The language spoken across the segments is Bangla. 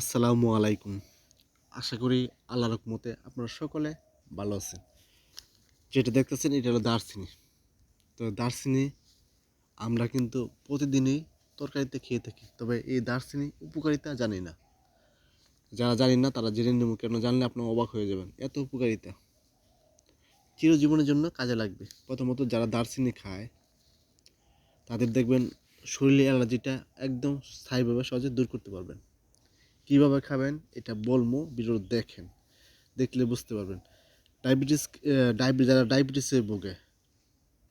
আসসালামু আলাইকুম। আশা করি আল্লাহ রকমতে আপনারা সকলে ভালো আছেন। যেটা দেখতেছেন, এটা হলো দারচিনি। তো দারচিনি আমরা কিন্তু প্রতিদিনই তরকারিতে খেয়ে থাকি। তবে এই দারচিনি উপকারিতা জানি না। যারা জানি না, তারা জেনে নেব। কেন জানলে আপনার অবাক হয়ে যাবেন। এত উপকারিতা। চিরজীবনের জন্য কাজে লাগবে। প্রথমত যারা দারচিনি খায়, তাদের দেখবেন শরীরে অ্যালার্জিটা একদম স্থায়ীভাবে সহজে দূর করতে পারবেন। কীভাবে খাবেন এটা বলব ভিডিও দেখেন। দেখলে বুঝতে পারবেন। ডায়াবেটিস ডায়াবেটিস, যারা ডায়াবেটিসে ভোগে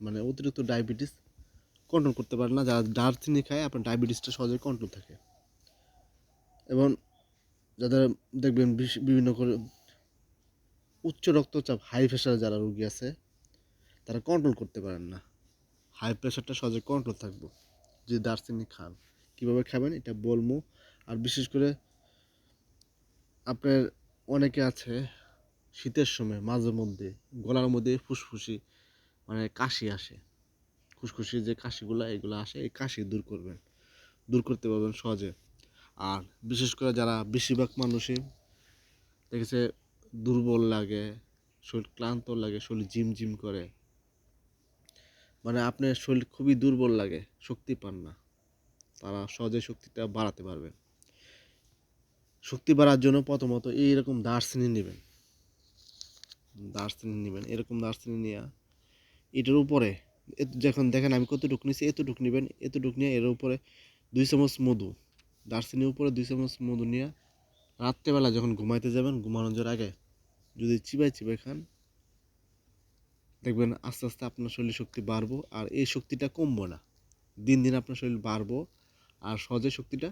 মানে অতিরিক্ত ডায়াবেটিস কন্ট্রোল করতে পারে না, যারা দারচিনি খায়, আপনার ডায়াবেটিসটা সহজে কন্ট্রোল থাকে। এবং যাদের দেখবেন বিভিন্ন করে উচ্চ রক্তচাপ হাই প্রেশার যারা রোগী আছে, তারা কন্ট্রোল করতে পারেন না। হাই প্রেশারটা সহজে কন্ট্রোল থাকব। যে দারচিনি খান, কীভাবে খাবেন এটা বলব আর বিশেষ করে আপনার অনেকে আছে শীতের সময় মাঝে মধ্যে, গলার মধ্যে ফুসফুসি মানে কাশি আসে। খুসখুসি যে কাশিগুলো, এগুলো আসে, এই কাশি দূর করবেন। দূর করতে পারবেন সহজে। আর বিশেষ করে যারা বেশিরভাগ মানুষই দেখেছে দুর্বল লাগে, শরীর ক্লান্ত লাগে, শরীর জিম জিম করে। মানে আপনার শরীর খুবই দুর্বল লাগে, শক্তি পান না। তারা সহজে শক্তিটা বাড়াতে পারবেন। শক্তি বাড়ার জন্য প্রথমত এইরকম দার্সিনি নেবেন। দার্সিনি নেবেন, এরকম দার্সিনি নিয়ে। এটার উপরে যখন দেখেন আমি কতটুকু নিয়েছি এতটুকু নেবেন, এতটুকু নিয়ে এর উপরে দুই চামচ মধু দার্সিনির উপরে দুই চামচ মধু নিয়ে রাত্রেবেলা যখন ঘুমাইতে যাবেন, ঘুমানোর আগে যদি চিবাই চিবাই খান, দেখবেন আস্তে আস্তে আপনার শরীর শক্তি বাড়বো আর এই শক্তিটা কমবো না। দিন দিন আপনার শরীর বাড়বো আর সহজে শক্তিটা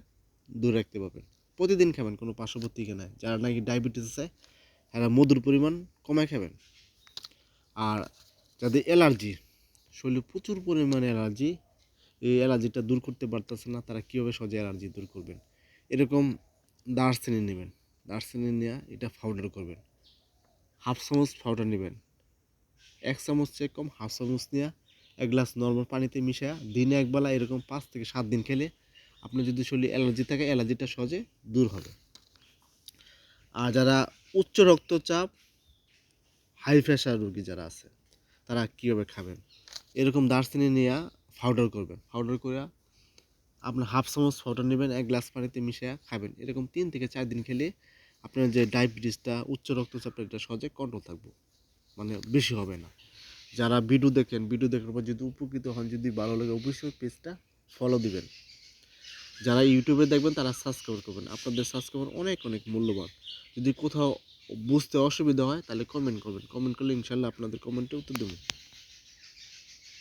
দূরে রাখতে পারবেন। প্রতিদিন খাবেন, কোনো পার্শ্ববর্তীকে নাই যারা নাকি ডায়াবেটিস আছে, এরা মধুর পরিমাণ কমায় খাবেন। আর যাদের অ্যালার্জি, শরীরে প্রচুর পরিমাণে অ্যালার্জি, এই অ্যালার্জিটা দূর করতে পারতেছে না, তারা কীভাবে সহজে অ্যালার্জি দূর করবেন? এরকম দারচিনি নেবেন। দারচিনি নেওয়া এটা পাউডার করবেন। হাফ চামচ পাউডার নেবেন। এক চামচ চেয়ে কম, হাফ চামচ নেওয়া এক গ্লাস নর্মাল পানিতে মিশিয়ে দিনে একবেলা এরকম পাঁচ থেকে সাত দিন খেলে আপনার যদি শরীরে অ্যালার্জি থাকে, অ্যালার্জিটা সহজে দূর হবে। আর যারা উচ্চ রক্তচাপ হাই প্রেশার রোগী যারা আছে, তারা কীভাবে খাবেন? এরকম দার্চিনি নিয়ে পাউডার করবেন। পাউডার করে আপনার হাফ চামচ পাউডার নেবেন, এক গ্লাস পানিতে মিশিয়ে খাবেন। এরকম তিন থেকে চার দিন খেলে আপনার যে ডায়াবেটিসটা উচ্চ রক্তচাপটা এটা সহজে কন্ট্রোল থাকবে। মানে বেশি হবে না। যারা ভিডিও দেখেন ভিডিও দেখার পর যদি উপকৃত হন, যদি ভালো লাগে, অবশ্যই পেজটা ফলো দিবেন। যারা ইউটিউবে দেখবেন, তারা সাবস্ক্রাইব করবেন। আপনাদের সাবস্ক্রাইবার অনেক অনেক মূল্যবান। যদি কোথাও বুঝতে অসুবিধা হয়, তাহলে কমেন্ট করবেন। কমেন্ট করলে ইনশাল্লাহ আপনাদের কমেন্টে উত্তর দেবো।